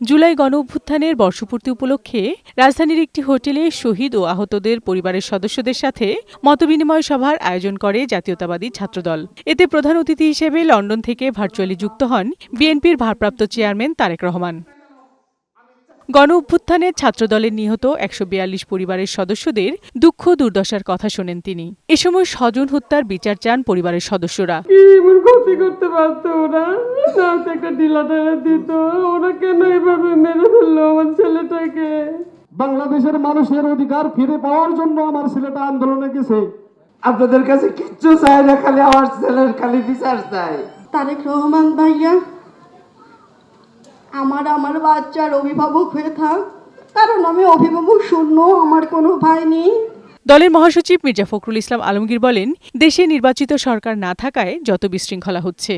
জুলাই গণ অভ্যুত্থানের বর্ষপূর্তি উপলক্ষে রাজধানীর একটি হোটেলে শহীদ ও আহতদের পরিবারের সদস্যদের সাথে মতবিনিময় সভার আয়োজন করে জাতীয়তাবাদী ছাত্রদল। এতে প্রধান অতিথি হিসেবে লন্ডন থেকে ভার্চুয়ালি যুক্ত হন বিএনপির ভারপ্রাপ্ত চেয়ারম্যান তারেক রহমান। গণ অভ্যুত্থানে ছাত্রদলের নিহত একশো বিয়াল্লিশ পরিবারের সদস্যদের দুঃখ দুর্দশার কথা শোনেন তিনি। এ সময় স্বজন হত্যার বিচার চান পরিবারের সদস্যরা। ক্ষতি করতে পারতো ওরা? না একটা ঢিলা দিত। ওরা কেন এভাবে মেরে ফেলল আমার ছেলেটাকে? বাংলাদেশের মানুষের অধিকার ফিরে পাওয়ার জন্য আমার ছেলেটা আন্দোলনে গেছে। আপনাদের কাছে কিচ্ছু চাই না খালি আমার ছেলের খালি বিচার চাই। তারেক রহমান ভাইয়া আমার আমার বাচ্চার অভিভাবক হয়ে থাক। কারণ আমি অভিভাবক শূন্য আমার কোনো ভাই নেই। দলের মহাসচিব মির্জা ফখরুল ইসলাম আলমগীর বলেন দেশে নির্বাচিত সরকার না থাকায় যত বিশৃঙ্খলা হচ্ছে।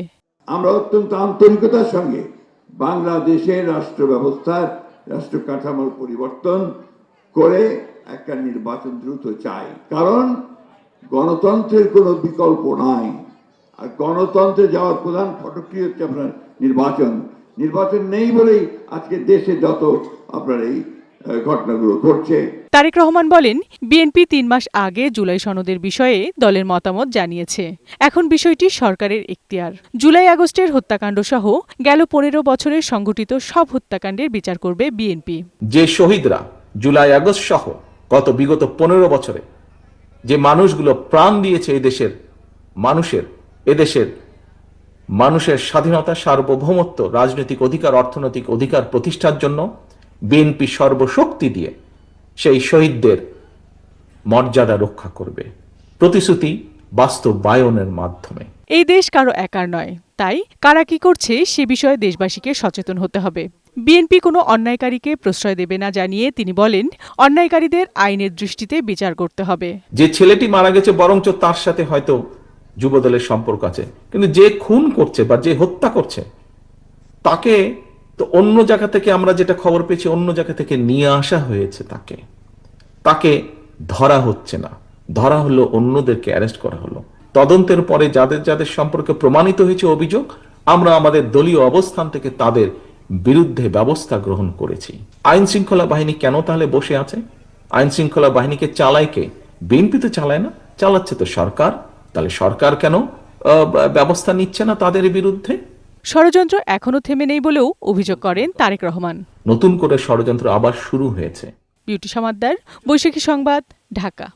আমরা অত্যন্ত আন্তরিকতার সঙ্গে বাংলাদেশের রাষ্ট্র ব্যবস্থার রাষ্ট্র কাঠামোর পরিবর্তন করে একটা নির্বাচন দ্রুত চাই। কারণ গণতন্ত্রের কোনো বিকল্প নাই। আর গণতন্ত্রে যাওয়ার প্রধান ফটকটি হচ্ছে আপনার নির্বাচন। নির্বাচন নেই বলেই আজকে দেশে যত আপনার এই ঘটনাগুলো ঘটছে। তারেক রহমান বলেন বিএনপি তিন মাস আগে জুলাই সনদের বিষয়ে দলের মতামত জানিয়েছে। এখন বিষয়টি সরকারের এখতিয়ার। জুলাই আগস্টের হত্যাকাণ্ড সহ গেল পনেরো বছরের সংঘটিত সব হত্যাকাণ্ডের বিচার করবে বিএনপি। যে শহীদরা জুলাই আগস্ট সহ গত বিগত পনেরো বছরে যে মানুষগুলো প্রাণ দিয়েছে এদেশের মানুষের এদেশের মানুষের স্বাধীনতা সার্বভৌমত্ব রাজনৈতিক অধিকার অর্থনৈতিক অধিকার প্রতিষ্ঠার জন্য বিএনপি সর্বশক্তি দিয়ে সেই শহীদদের মর্যাদা রক্ষা করবে। প্রতিশ্রুতি বাস্তবায়নের মাধ্যমে। এই দেশ কারও একার নয়। তাই কারা কি করছে সে বিষয়ে দেশবাসীকে সচেতন হতে হবে। বিএনপি কোনো অন্যায়কারীকে প্রশ্রয় দেবে না জানিয়ে তিনি বলেন অন্যায়কারীদের আইনের দৃষ্টিতে বিচার করতে হবে। যে ছেলেটি মারা গেছে বরঞ্চ তার সাথে হয়তো যুবদলের সম্পর্ক আছে। কিন্তু যে খুন করছে বা যে হত্যা করছে, তাকে তো অন্য জায়গা থেকে আমরা যেটা খবর পেয়েছি, অন্য জায়গা থেকে নিয়ে আসা হয়েছে তাকে। তাকে ধরা হচ্ছে না। ধরা হলো, অন্যদেরকে অ্যারেস্ট করা হলো। তদন্তের পরে যাদের যাদের সম্পর্কে প্রমাণিত হয়েছে অভিযোগ, আমরা আমাদের দলীয় অবস্থান থেকে তাদের বিরুদ্ধে ব্যবস্থা গ্রহণ করেছি। আইন শৃঙ্খলা বাহিনী কেন তাহলে বসে আছে? আইন শৃঙ্খলা বাহিনীকে চালায় কে? বিএনপি তো চালায় না, চালাচ্ছে তো সরকার। তাহলে সরকার কেন ব্যবস্থা নিচ্ছে না তাদের বিরুদ্ধে? ষড়যন্ত্র এখনও থেমে নেই বলেও অভিযোগ করেন তারেক রহমান। নতুন করে ষড়যন্ত্র আবার শুরু হয়েছে। বিউটি সমাদ্দার বৈশাখী সংবাদ ঢাকা।